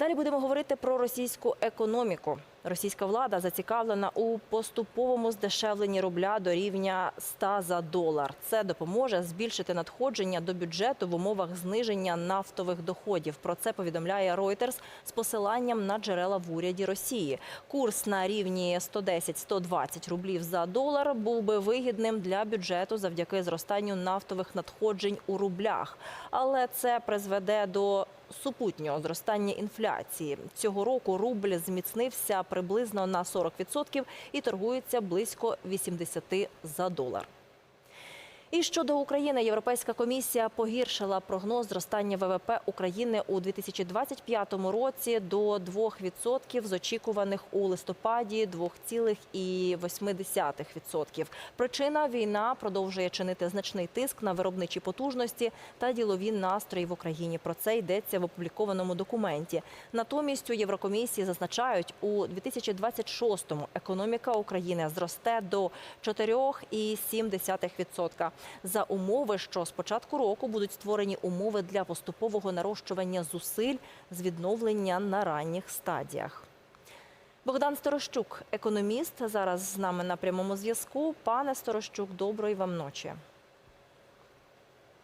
Далі будемо говорити про російську економіку. Російська влада зацікавлена у поступовому здешевленні рубля до рівня 100 за долар. Це допоможе збільшити надходження до бюджету в умовах зниження нафтових доходів. Про це повідомляє Reuters з посиланням на джерела в уряді Росії. Курс на рівні 110-120 рублів за долар був би вигідним для бюджету завдяки зростанню нафтових надходжень у рублях. Але це призведе до супутнього зростання інфляції. Цього року рубль зміцнився приблизно на 40% і торгується близько 80 за долар. І щодо України, Європейська комісія погіршила прогноз зростання ВВП України у 2025 році до 2% з очікуваних у листопаді 2,8%. Причина війна продовжує чинити значний тиск на виробничі потужності та ділові настрої в Україні. Про це йдеться в опублікованому документі. Натомість у Єврокомісії зазначають, у 2026-му економіка України зросте до 4,7% за умови, що з початку року будуть створені умови для поступового нарощування зусиль з відновлення на ранніх стадіях. Богдан Сторощук, економіст, зараз з нами на прямому зв'язку. Пане Сторощук, доброї вам ночі.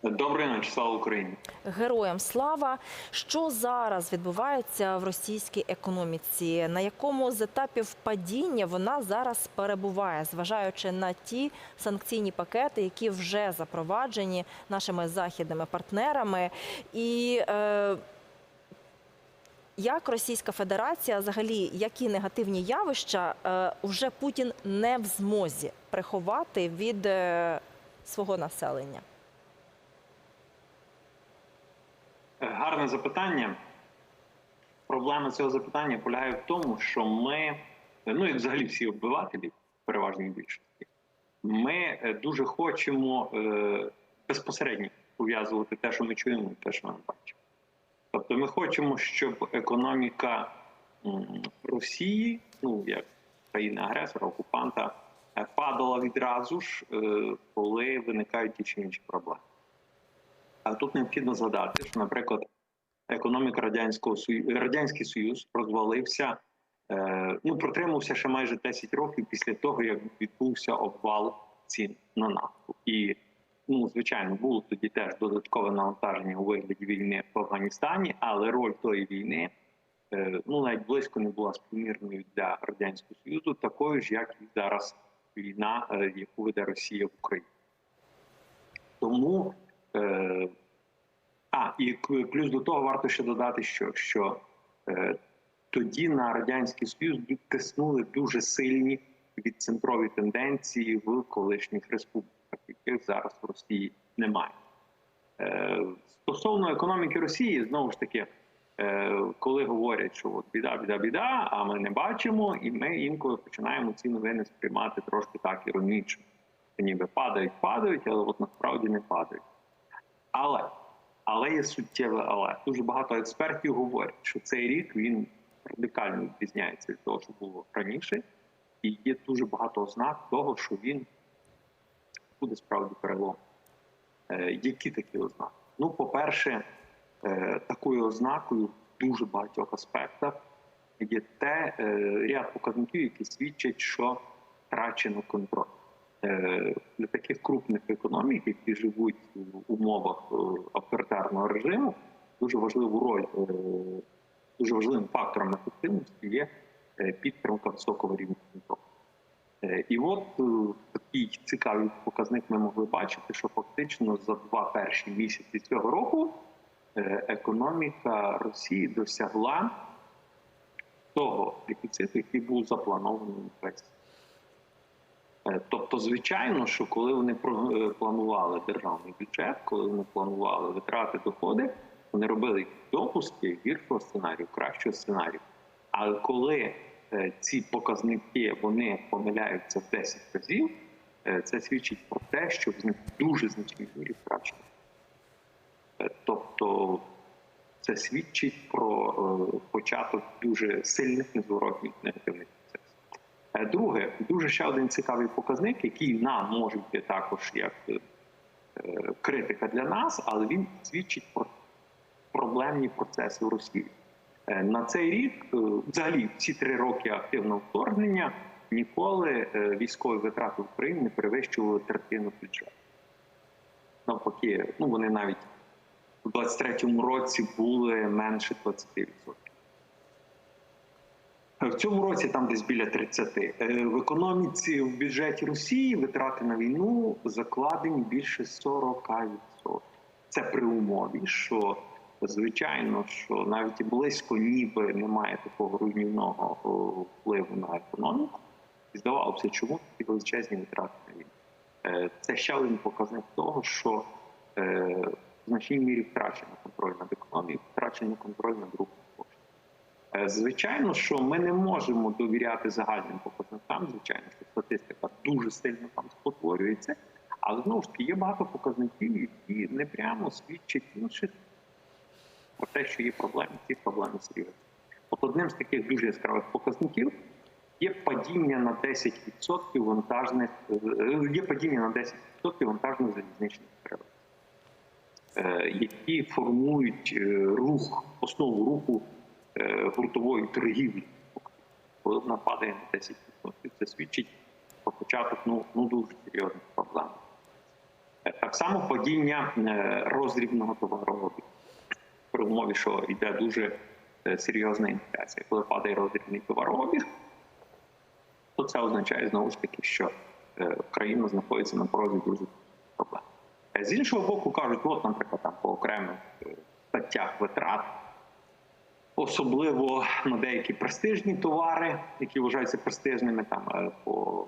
Доброї ночі, слава Україні. Героям слава. Що зараз відбувається в російській економіці? На якому з етапів падіння вона зараз перебуває, зважаючи на ті санкційні пакети, які вже запроваджені нашими західними партнерами, і е, як Російська Федерація, взагалі, які негативні явища е, вже Путін не в змозі приховати від е, свого населення? Гарне запитання. Проблема цього запитання полягає в тому, що ми, ну і взагалі всі обивателі, переважній більшості, ми е, дуже хочемо е, безпосередньо пов'язувати те, що ми чуємо, і те, що ми бачимо. Тобто ми хочемо, щоб економіка Росії, ну як країни-агресора, окупанта, е, падала відразу ж, коли виникають ті чи інші проблеми. А тут необхідно згадати, що, наприклад, економіка радянського Союзу, радянський Союз розвалився, е, ну протримався ще майже 10 років після того, як відбувся обвал цін на нафту. І ну, звичайно, було тоді теж додаткове навантаження у вигляді війни в Афганістані, але роль тої війни е, ну навіть близько не була спомірною для радянського союзу, такою ж, як і зараз війна, е, яку веде Росія в Україні. Тому А, і плюс до того варто ще додати, що, що е, тоді на Радянський Союз тиснули дуже сильні відцентрові тенденції в колишніх республіках, яких зараз в Росії немає. Е, стосовно економіки Росії, знову ж таки, е, коли говорять, що от біда, біда, біда, а ми не бачимо, і ми інколи починаємо ці новини сприймати трошки так іронічно. Ніби падають, падають, але от насправді не падають. Але але є суттєве але дуже багато експертів говорять, що цей рік він радикально відрізняється від того, що було раніше, і є дуже багато ознак того, що він буде справді перелом. Е, які такі ознаки? Ну, по-перше, е, такою ознакою в дуже багатьох аспектах є те е, ряд показників, які свідчать, що втрачено контроль для таких крупних економік, які живуть в умовах е, авторитарного режиму, дуже важливу роль, е, дуже важливим фактором ефективності є е, підтримка високого рівня контролю. Е, І от е, такий цікавий показник ми могли бачити, що фактично за два перші місяці цього року е, економіка Росії досягла того дефіциту, який був запланований на весь Е, Тобто, звичайно, що коли вони е, планували державний бюджет, коли вони планували витрати доходи, вони робили допуски гіршого сценарію, кращого сценарію. Але коли е, ці показники вони помиляються в 10 разів, е, це свідчить про те, що в них дуже значній мірі втрачено. Е, Тобто це свідчить про е, початок дуже сильних незворотних негативних. Е, Друге, дуже ще один цікавий показник, який нам може бути також як е, е, критика для нас, але він свідчить про проблемні процеси в Росії. Е, На цей рік, е, взагалі, всі три роки активного вторгнення ніколи е, військові витрати України не перевищували третину бюджету. Навпаки, ну вони навіть у 23-му році були менше 20%. В цьому році там десь біля 30. Е, В економіці в бюджеті Росії витрати на війну закладені більше 40%. Це при умові, що звичайно, що навіть близько ніби немає такого руйнівного впливу на економіку. І здавалося, чому такі величезні витрати на війну. Е, Це ще один показник того, що е, в значній мірі втрачено контроль над економією, втрачено контроль над рухом Звичайно, що ми не можемо довіряти загальним показникам. Звичайно, що статистика дуже сильно там спотворюється, але знову ж таки є багато показників, які не прямо свідчать інших про те, що є проблеми, ці проблеми серйозні. От одним з таких дуже яскравих показників є падіння на 10% вантажних, е, є падіння на 10% вантажних залізничних перевезень, е, які формують е, рух, основу руху е, гуртової торгівлі. Коли вона падає на 10%, це свідчить про початок ну, ну дуже серйозних проблем. Е, Так само падіння е, роздрібного товарообігу при умові, що йде дуже е, серйозна інфляція. Коли падає роздрібний товарообіг, то це означає знову ж таки, що е, країна знаходиться на порозі дуже проблем. Е, З іншого боку, кажуть, от, наприклад, там по окремих е, статтях витрат, особливо на деякі престижні товари, які вважаються престижними, там е, по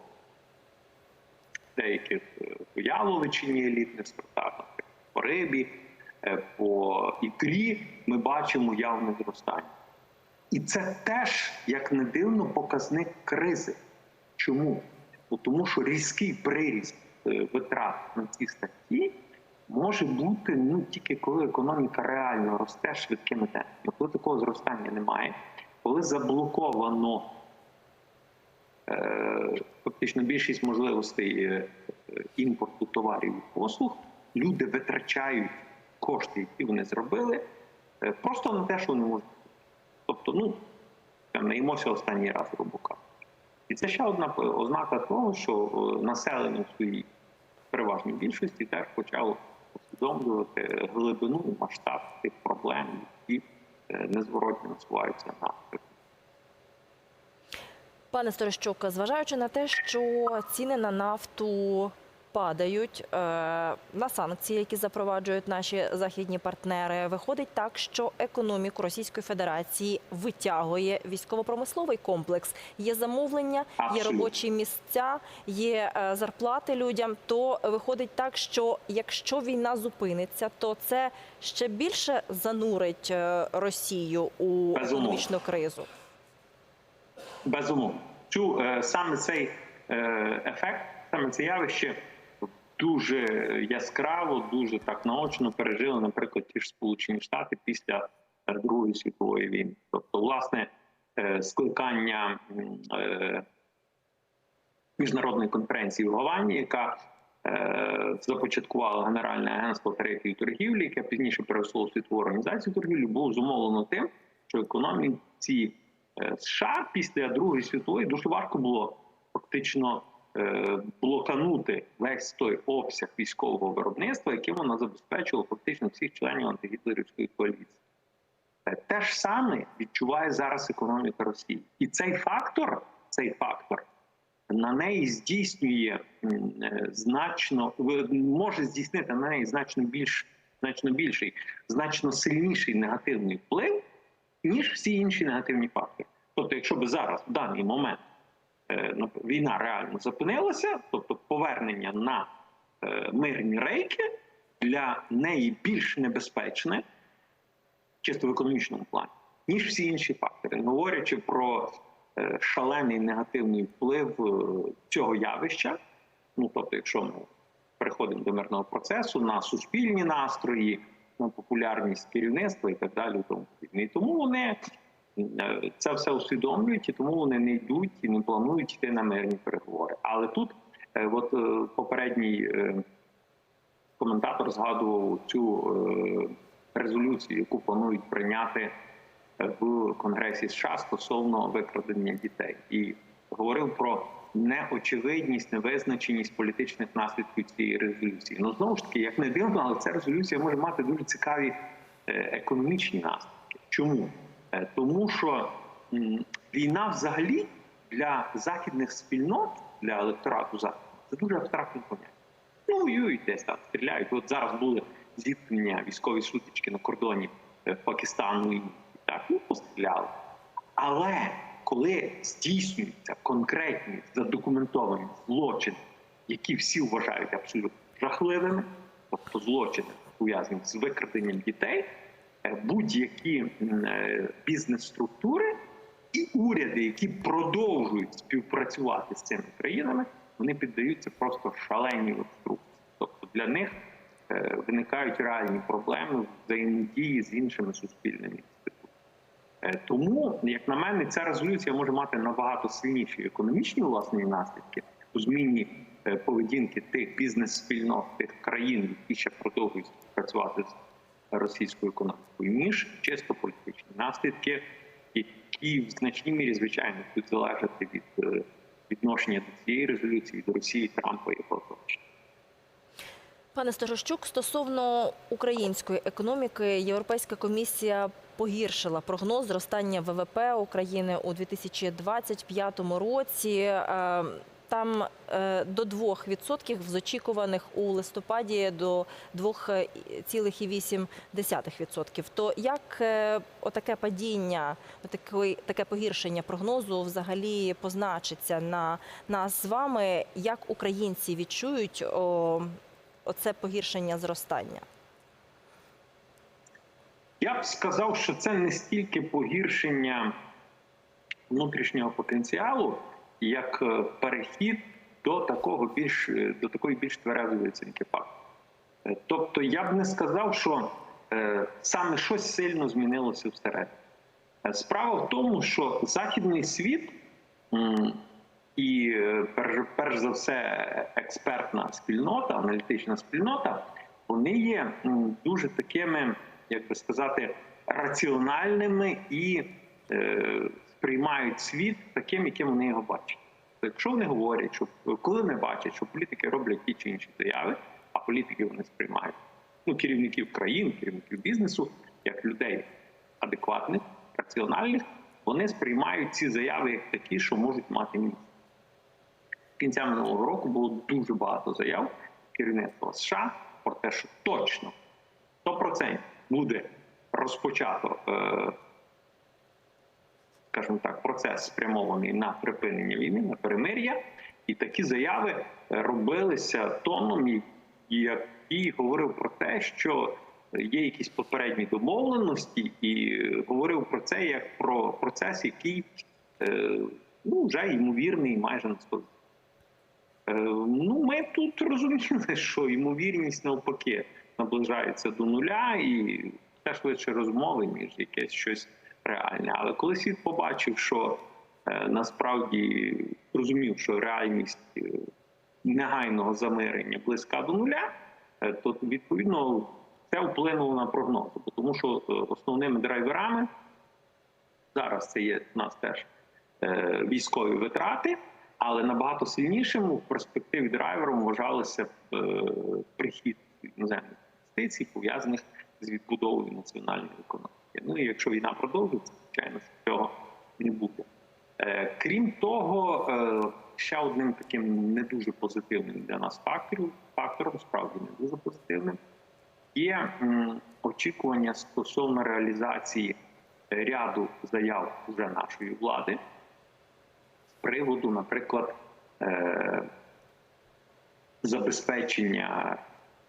деяких е, по яловичині елітних сортах, по рибі, е, по ікрі, ми бачимо явне зростання. І це теж, як не дивно, показник кризи. Чому? Тому що різкий приріст витрат на ці статті може бути ну, тільки коли економіка реально росте швидкими темпами. Коли такого зростання немає, коли заблоковано е, фактично більшість можливостей е, імпорту товарів і послуг, люди витрачають кошти, які вони зробили, е, просто на те, що вони можуть. Тобто, ну, там, останній раз, кажучи. І це ще одна ознака того, що е, населення в своїй переважній більшості теж почало усвідомлювати глибину і масштаб тих проблем, які незворотні незворотно насуваються на Пане Сторощук, зважаючи на те, що ціни на нафту падають е, на санкції, які запроваджують наші західні партнери, виходить так, що економіку Російської Федерації витягує військово-промисловий комплекс. Є замовлення, є робочі місця, є е, зарплати людям. То виходить так, що якщо війна зупиниться, то це ще більше занурить е, Росію у економічну кризу. Безумовно. Е, саме цей ефект, саме це явище дуже яскраво, дуже так наочно пережили, наприклад, ті ж Сполучені Штати після е, Другої світової війни. Тобто, власне, е, скликання е, міжнародної конференції в Гавані, яка започаткувала Генеральне агентство тарифів торгівлі, яке пізніше переросло у світову організацію торгівлі, було зумовлено тим, що економіці США після Другої світової дуже важко було фактично блоканути весь той обсяг військового виробництва, яким вона забезпечувала фактично всіх членів антигітлерівської коаліції. Е, Те ж саме відчуває зараз економіка Росії, і цей фактор, цей фактор на неї здійснює е, значно може здійснити на неї значно більш значно більший, значно сильніший негативний вплив, ніж всі інші негативні фактори. Тобто, якщо б зараз в даний момент е, війна реально зупинилася, тобто повернення на е, мирні рейки для неї більш небезпечне, чисто в економічному плані, ніж всі інші фактори, говорячи про е, шалений негативний вплив е, цього явища. Ну тобто, якщо ми переходимо до мирного процесу на суспільні настрої, на популярність керівництва і так далі. Тому. І тому вони е, це все усвідомлюють, і тому вони не йдуть і не планують йти на мирні переговори. Але тут, е, от е, попередній е, коментатор згадував цю е, резолюцію, яку планують прийняти е, в Конгресі США стосовно викрадення дітей і говорив про неочевидність, невизначеність політичних наслідків цієї резолюції. Ну знову ж таки, як не дивно, але ця резолюція може мати дуже цікаві е, економічні наслідки. Чому? Е, Тому що війна взагалі для західних спільнот, для електорату заходу, це дуже абстрактне поняття. Ну, воюють десь там, стріляють. От зараз були зіткнення військові сутички на кордоні е, Пакистану і так, ну постріляли. Але коли здійснюються конкретні задокументовані злочини, які всі вважають абсолютно жахливими, тобто злочини пов'язані з викраденням дітей, будь-які е, бізнес-структури і уряди, які продовжують співпрацювати з цими країнами, вони піддаються просто шаленій обструкції. Тобто для них е, виникають реальні проблеми взаємодії з іншими суспільними інститутами. Е, Тому, як на мене, ця резолюція може мати набагато сильніші економічні власні наслідки у зміні е, поведінки тих бізнес-спільнот тих країн, які ще продовжують працювати з російською економікою, ніж чисто політичні наслідки, які в значній мірі, звичайно, будуть залежати від е, відношення до цієї резолюції до Росії, Трампа і оточення. Пане Сторожчук, стосовно української економіки, Європейська комісія погіршила прогноз зростання ВВП України у 2025 році. Е, Там е, до 2% з очікуваних у листопаді до 2,8%. То як е, отаке падіння, таке погіршення прогнозу взагалі позначиться на нас з вами? Як українці відчують оце погіршення зростання? Я б сказав, що це не стільки погіршення внутрішнього потенціалу, як е, перехід до такого більш е, до такої більш тверезої оцінки факту. Е, Тобто, я б не сказав, що саме щось сильно змінилося всередині. Справа в тому, що західний світ і перш, за все експертна спільнота, аналітична спільнота, вони є дуже такими, як би сказати, раціональними і сприймають світ таким, яким вони його бачать. Тобто, Якщо вони говорять, що коли вони бачать, що політики роблять ті чи інші заяви, а політики вони сприймають ну, керівників країн, керівників бізнесу, як людей адекватних, раціональних, вони сприймають ці заяви як такі, що можуть мати місце. Кінця минулого року було дуже багато заяв керівництва США про те, що точно 100% буде розпочато, е, скажімо так, процес спрямований на припинення війни, на перемир'я, і такі заяви е, робилися тоном, який говорив про те, що є якісь попередні домовленості, і е, говорив про це як про процес, який е, ну, вже ймовірний майже на 100%. Е, Ну, ми тут розуміли, що ймовірність навпаки наближається до нуля, і це швидше розмови, ніж якесь щось реальне. Але коли світ побачив, що е, насправді розумів, що реальність е, негайного замирення близька до нуля, е, то відповідно це вплинуло на прогнози. Тому що основними драйверами зараз це є у нас теж військові витрати. Але набагато сильнішим в перспективі драйвером вважалося б, е, прихід іноземних інвестицій, пов'язаних з відбудовою національної економіки. Ну і якщо війна продовжується, звичайно, що цього не буде. Е, Крім того, е, ще одним таким не дуже позитивним для нас фактором, фактором справді не дуже позитивним, є очікування стосовно реалізації ряду заяв вже нашої влади з приводу, наприклад, е, забезпечення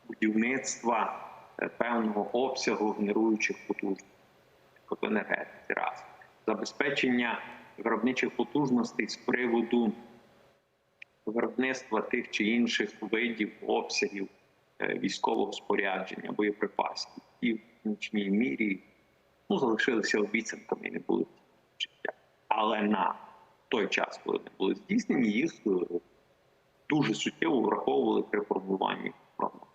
будівництва певного обсягу генеруючих потужностей в енергетиці раз, забезпечення виробничих потужностей з приводу виробництва тих чи інших видів обсягів е, військового спорядження, боєприпасів, і в значній мірі ну, залишилися обіцянками і не були життя. Але на той час, коли вони були здійснені, їх е, дуже суттєво враховували при формуванні прогнозу.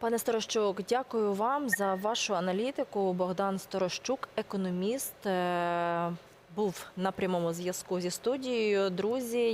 Пане Сторощук, дякую вам за вашу аналітику. Богдан Сторощук, економіст, е, був на прямому зв'язку зі студією. Друзі.